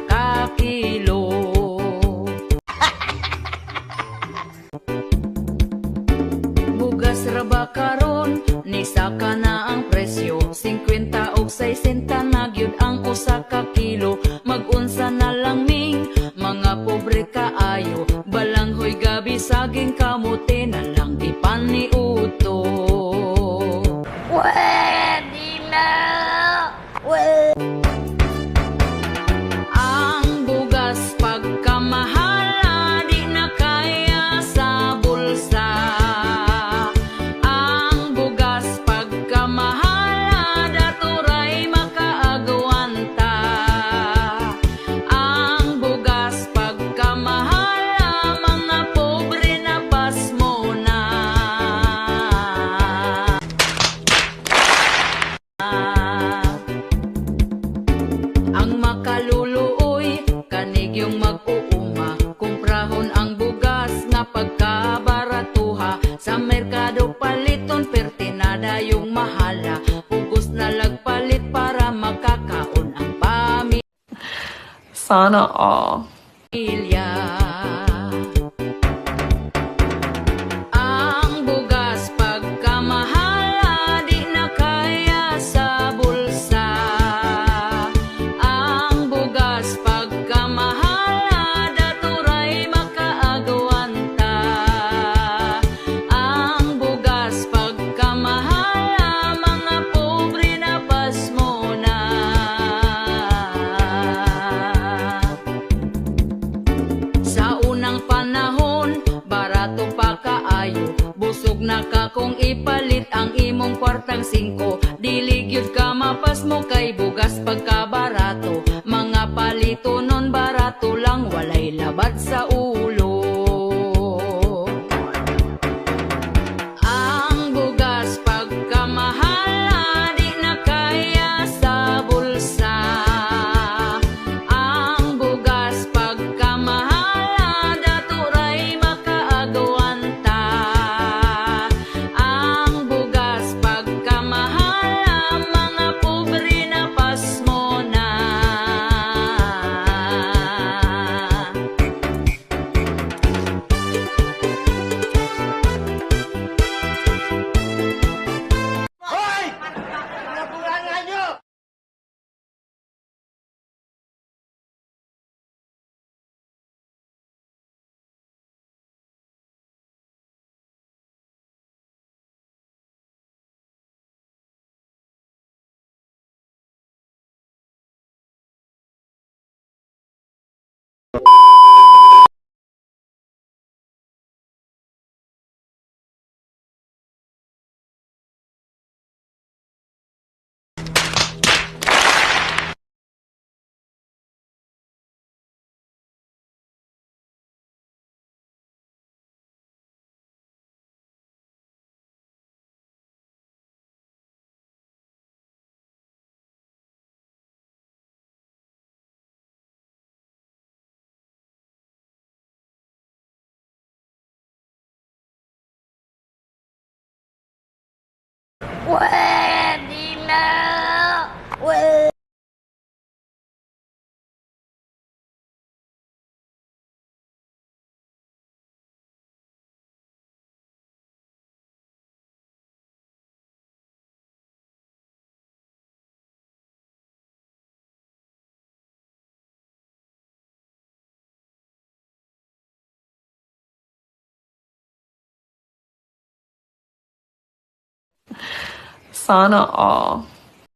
ug bugas tag sa ka kilo. Bugas ra ba karon? Ni saka na ang presyo. 50 og 60 na gyud ang usa ka kilo. Magunsa na lang ming. Mga pobre kaayo balanghoy gabi saging kamote na lang ipaniuto makaluluoy, kanig yung mag-uuma Kumprahon ang bugas nga pagkabaratuha Sa merkado paliton, pertinada yung mahala Pugos na lagpalit para makakaon ang Sana all. Busog na ka kung ipalit ang imong kwartang singko. Dili gyud ka mapas mo kay bugas pagkabarato. Mga palito non barato lang walay labad sa 喂 Sana all.